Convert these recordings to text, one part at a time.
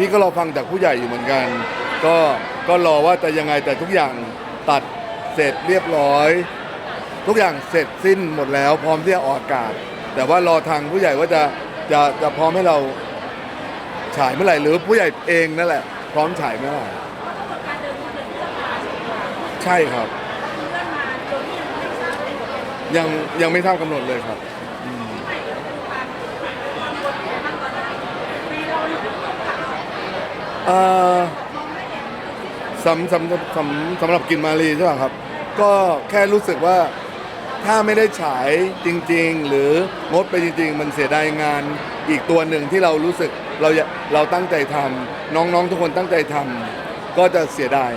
พี่ก็รอฟังจากผู้ใหญ่อยู่เหมือนกัน ก็ก็รอว่าจะยังไงแต่ทุกอย่างตัดเสร็จเรียบร้อย ทุกอย่างเสร็จสิ้นหมดแล้ว พร้อมที่จะออกอากาศ แต่ว่ารอทางผู้ใหญ่ว่าจะจะจะพร้อมให้เราฉายเมื่อไหร่หรือผู้ใหญ่เองนั่นแหละ พร้อมฉายเมื่อไหร่ใช่ครับ ยังยังไม่ทราบกำหนดเลยครับ เอ่อสำสำสำสำหรับกินมารีใช่ป่ะครับ ก็แค่รู้สึกว่าถ้าไม่ได้ฉายจริง ๆ หรืองดไปจริง ๆ มันเสียดายงานอีกตัวหนึ่งที่เรารู้สึกเราอยากเราตั้งใจทำน้องๆทุกคนตั้งใจทำก็จะเสียดาย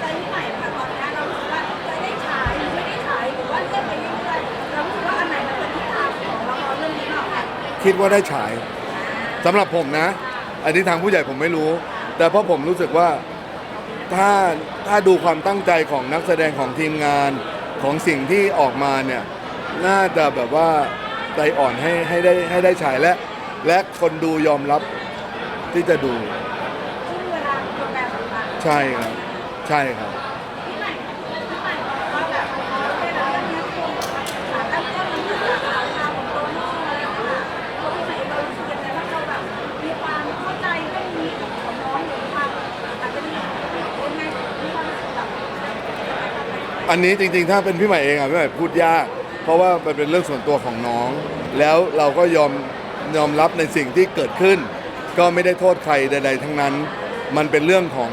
ใจที่ใหม่ค่ะตอนนี้เรารู้สึกว่าจะได้ฉายหรือไม่ได้ฉายหรือว่าเลื่อนไปเรื่อยๆเรารู้สึกว่าอันไหนมันเป็นทิศทางของละครเรื่องนี้มากกว่ากันคิดว่าได้ฉายสำหรับผมนะ อันนี้ทางผู้ใหญ่ผมไม่รู้ แต่เพราะผมรู้สึกว่าถ้าถ้าดูความตั้งใจของนักแสดงของทีมงานของสิ่งที่ออกมาเนี่ยน่าจะแบบว่าใจอ่อนให้ให้ได้ให้ได้ฉายและ และคนดูยอมรับที่จะดูช่วงเวลาตัวแปรสำคัญใช่ครับ ใช่ครับ อันนี้จริงๆ ถ้าเป็นพี่ใหม่เองอะพี่ใหม่พูดยาก เพราะว่ามันเป็นเรื่องส่วนตัวของน้อง แล้วเราก็ยอมยอมรับในสิ่งที่เกิดขึ้น ก็ไม่ได้โทษใครใด ๆ ทั้งนั้น มันเป็นเรื่องของ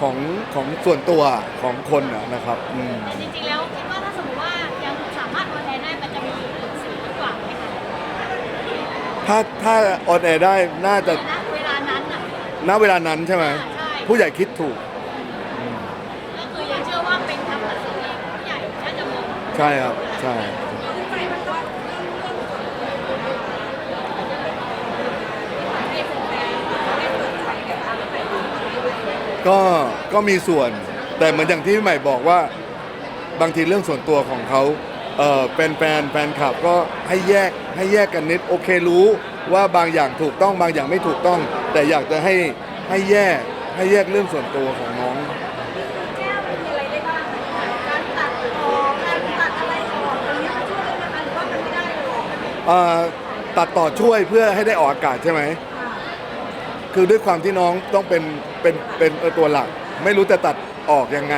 ของของส่วนตัวของคนอะนะครับอืมจริงๆ แล้วคิดว่าถ้าสมมติว่ายังสามารถออนแอร์ได้มันจะมีสีดีกว่าไหมคะถ้าถ้าออนแอร์ได้น่าจะณเวลานั้นอะ ณเวลานั้นใช่ไหมใช่ ผู้ใหญ่คิดถูกก็คือยังเชื่อว่าเป็นคำตัดสินที่ผู้ใหญ่น่าจะมอง ใช่ครับใช่ก็ก็มีส่วนแต่เหมือนอย่างที่พี่ใหม่บอกว่าบางทีเรื่องส่วนตัวของเขาเออเป็นแฟนแฟนคลับก็ให้แยกให้แยกกันนิดโอเครู้ว่าบางอย่างถูกต้องบางอย่างไม่ถูกต้อง แต่อยากจะให้ให้แยกให้แยกเรื่องส่วนตัวของ เอ่อตัดต่อช่วยเพื่อให้ได้ออกอากาศใช่ไหมอ่าคือด้วยความที่น้องต้องเป็นเป็นเป็นเอ่อตัวหลัก ไม่รู้จะตัดออกยังไง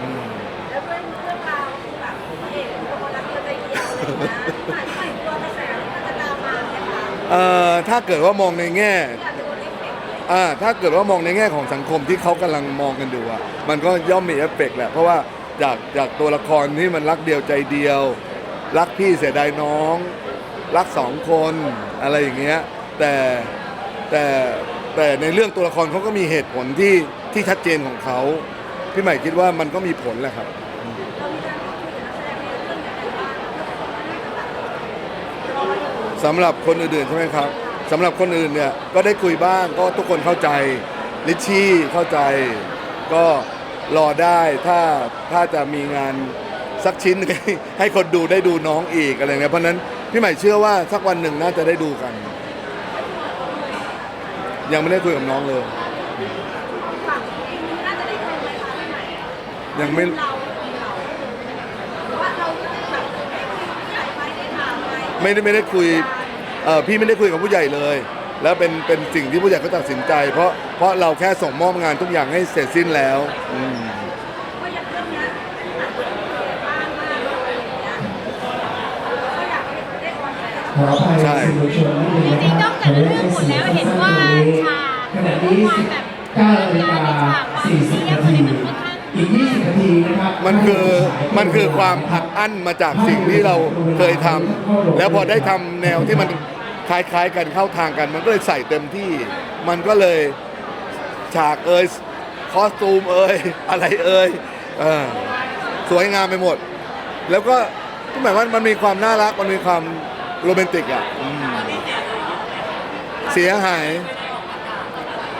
อืมแล้วด้วยเรื่องราวที่แบบพระเอกเป็นคนรักเดียวใจเดียวอะไรอย่างเงี้ยหมายถึงตัวกระแสมันจะตามมาเนี่ยค่ะเอ่อถ้าเกิดว่ามองในแง่ที่อาจจะโดนเอฟเฟกต์อะไรอ่าถ้าเกิดว่ามองในแง่ของสังคมที่เขากำลังมองกันอยู่อะมันก็ย่อมมีเอฟเฟกต์แหละ เพราะว่าจากจากตัวละครที่มันรักเดียวใจเดียว รักพี่เสียดายน้อง รักสองคนอะไรอย่างเงี้ยแต่แต่แต่ในเรื่องตัวละครเขาก็มีเหตุผลที่ที่ชัดเจนของเขาพี่ใหม่คิดว่ามันก็มีผลแหละครับ สำหรับคนอื่นๆใช่ไหมครับสำหรับคนอื่นเนี่ยก็ได้คุยบ้างก็ทุกคนเข้าใจลิชชี่เข้าใจ ก็รอได้ถ้าถ้าจะมีงานสักชิ้น ให้ให้คนดูได้ดูน้องอีกอะไรเงี้ยเพราะนั้น พี่ใหม่เชื่อว่าสักวันหนึ่งน่าจะได้ดูกัน ยังไม่ได้คุยกับน้องเลย ฝั่งเองน่าจะได้คุยไหมคะพี่ใหม่ยังไม่ เราเราหรือว่าเราแบบได้คุยกับผู้ใหญ่ไหมได้ถามไหมไม่ได้ไม่ได้คุยเอ่อพี่ไม่ได้คุยกับผู้ใหญ่เลย แล้วเป็นเป็นสิ่งที่ผู้ใหญ่เขาตัดสินใจ เพราะเพราะเราแค่ส่งมอบงานทุกอย่างให้เสร็จสิ้นแล้วอืม ใช่สื่อมวลชนนิดนึงจนะคริงๆนรัอบกจากเรื่องหมดแล้วเห็นว่าฉากขณะนี้ความแบบ19นาฬิกา40นาทีอีก20นาทีนะครับ มันคือมันคือความอัดอั้นมาจากสิ่งที่เราเคยทำแล้วพอได้ทำแนวที่มันคล้ายๆกันเข้าทางกัน มันก็เลยใส่เต็มที่ มันก็เลยฉากเอ่ยคอสตูมเอ่ยอะไรเอ่ยเออสวยงามไปหมด แล้วก็ที่หมายว่ามันมีความน่ารักมันมีความ โรแมนติกอะอืมเสียหาย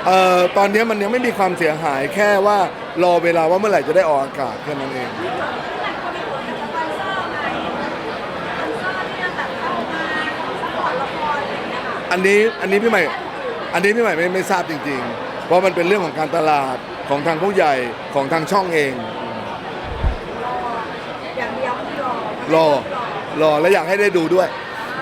เอ่อตอนนี้มันยังไม่มีความเสียหายแค่ว่ารอเวลาว่าเมื่อไหร่จะได้ออกอากาศแค่นั้นเองหลายคนมีผลกับสปอนเซอร์ไงสปอนเซอร์ที่จะแบบเข้ามาซัพพอร์ตละครอะไรอย่างเงี้ยค่ะอันนี้อันนี้พี่ใหม่ อันนี้พี่ใหม่ไม่ไม่ทราบจริง ๆ เพราะมันเป็นเรื่องของการตลาดของทางผู้ใหญ่ของทางช่องเองอย่างเดียวที่รอรอ รอและอยากให้ได้ดูด้วย